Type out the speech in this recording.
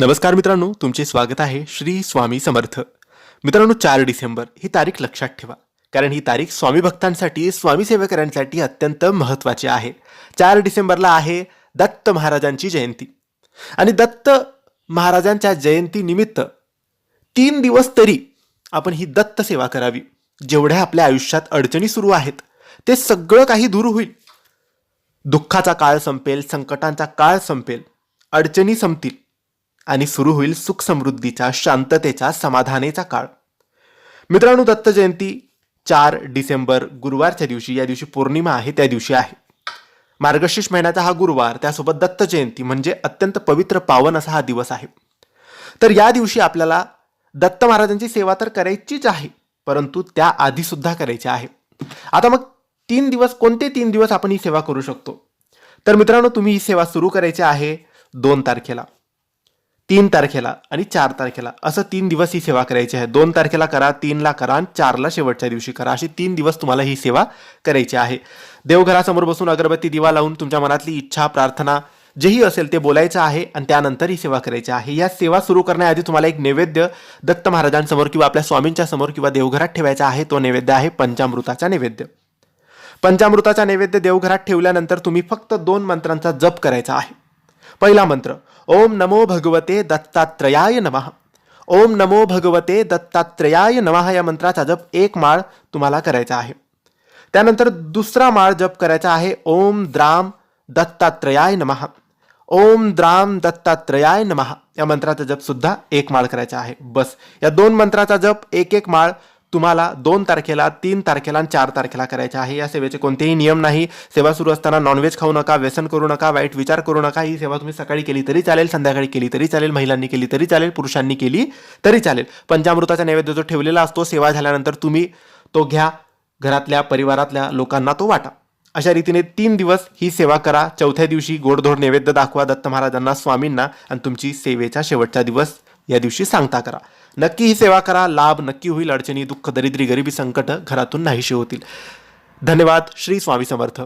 नमस्कार मित्रांनो तुमचे स्वागत आहे श्री स्वामी समर्थ. मित्रांनो चार डिसेंबर ही तारीख लक्षात ठेवा कारण ही तारीख स्वामी भक्तांसाठी स्वामी सेवकऱ्यांसाठी अत्यंत महत्त्वाची आहे. चार डिसेंबरला आहे दत्त महाराजांची जयंती. आणि दत्त महाराजांच्या जयंतीनिमित्त तीन दिवस तरी आपण ही दत्त सेवा करावी. जेवढ्या आपल्या आयुष्यात अडचणी सुरू आहेत ते सगळं काही दूर होईल. दुःखाचा काळ संपेल संकटांचा काळ संपेल अडचणी संपतील. आणि सुरू होईल सुख समृद्धीचा शांततेचा समाधानेचा काळ. मित्रांनो दत्त जयंती चार डिसेंबर गुरुवारच्या दिवशी या दिवशी पौर्णिमा आहे त्या दिवशी आहे. मार्गशीर्ष महिन्याचा हा गुरुवार त्यासोबत दत्त जयंती म्हणजे अत्यंत पवित्र पावन असा हा दिवस आहे. तर या दिवशी आपल्याला दत्त महाराजांची सेवा तर करायचीच आहे परंतु त्या आधी सुद्धा करायची आहे. आता मग तीन दिवस कोणते तीन दिवस आपण ही सेवा करू शकतो? तर मित्रांनो तुम्ही ही सेवा सुरू करायची आहे दोन तारखेला. तीन तारखेला आणि चार तारखेला. असं तीन दिवस ही सेवा करायची आहे. दोन तारखेला करा तीनला करा आणि चारला शेवटच्या दिवशी करा. अशी तीन दिवस तुम्हाला ही सेवा करायची आहे. देवघरासमोर बसून अगरबत्ती दिवा लावून तुमच्या मनातली इच्छा प्रार्थना जेही असेल ते बोलायचं आहे आणि त्यानंतर ही सेवा करायची आहे. या सेवा सुरू करण्याआधी तुम्हाला एक नैवेद्य दत्त महाराजांसमोर किंवा आपल्या स्वामींच्या समोर किंवा देवघरात ठेवायचा आहे. तो नैवेद्य आहे पंचामृताचा नैवेद्य. पंचामृताचा नैवेद्य देवघरात ठेवल्यानंतर तुम्ही फक्त दोन मंत्रांचा जप करायचा आहे. पहिला मंत्र ओम नमो भगवते दत्तात्रयाय नमः। ओम नमो भगवते दत्तात्रयाय नमः या मंत्राचा जप एक माळ तुम्हाला करायचा आहे. त्यानंतर दुसरा माळ जप करायचा आहे ओम द्राम दत्तात्रयाय नमः। ओम द्राम दत्तात्रयाय नमः या मंत्राचा जप सुद्धा एक माळ करायचा आहे. बस या दोन मंत्राचा जप एक एक माळ तुम्हाला दोन तारखेला तीन तारखेला आणि चार तारखेला करायचे आहे. या सेवेचे कोणतेही नियम नाही. सेवा सुरू असताना नॉनव्हेज खाऊ नका व्यसन करू नका वाईट विचार करू नका. ही सेवा तुम्ही सकाळी केली तरी चालेल संध्याकाळी केली तरी चालेल महिलांनी केली तरी चालेल पुरुषांनी केली तरी चालेल. पंचामृताचा नैवेद्य जो ठेवलेला असतो सेवा झाल्यानंतर तुम्ही तो घ्या. घरातल्या परिवारातल्या लोकांना तो वाटा. अशा रीतीने तीन दिवस ही सेवा करा. चौथ्या दिवशी गोडधोड नैवेद्य दाखवा दत्त महाराजांना स्वामींना आणि तुमची सेवेचा शेवटचा दिवस या दिवशी सांगता करा. नक्की ही सेवा करा लाभ नक्की होईल अडचणी दुःख दरिद्री गरिबी संकट घरातून नाहीशी होतील. धन्यवाद. श्री स्वामी समर्थ.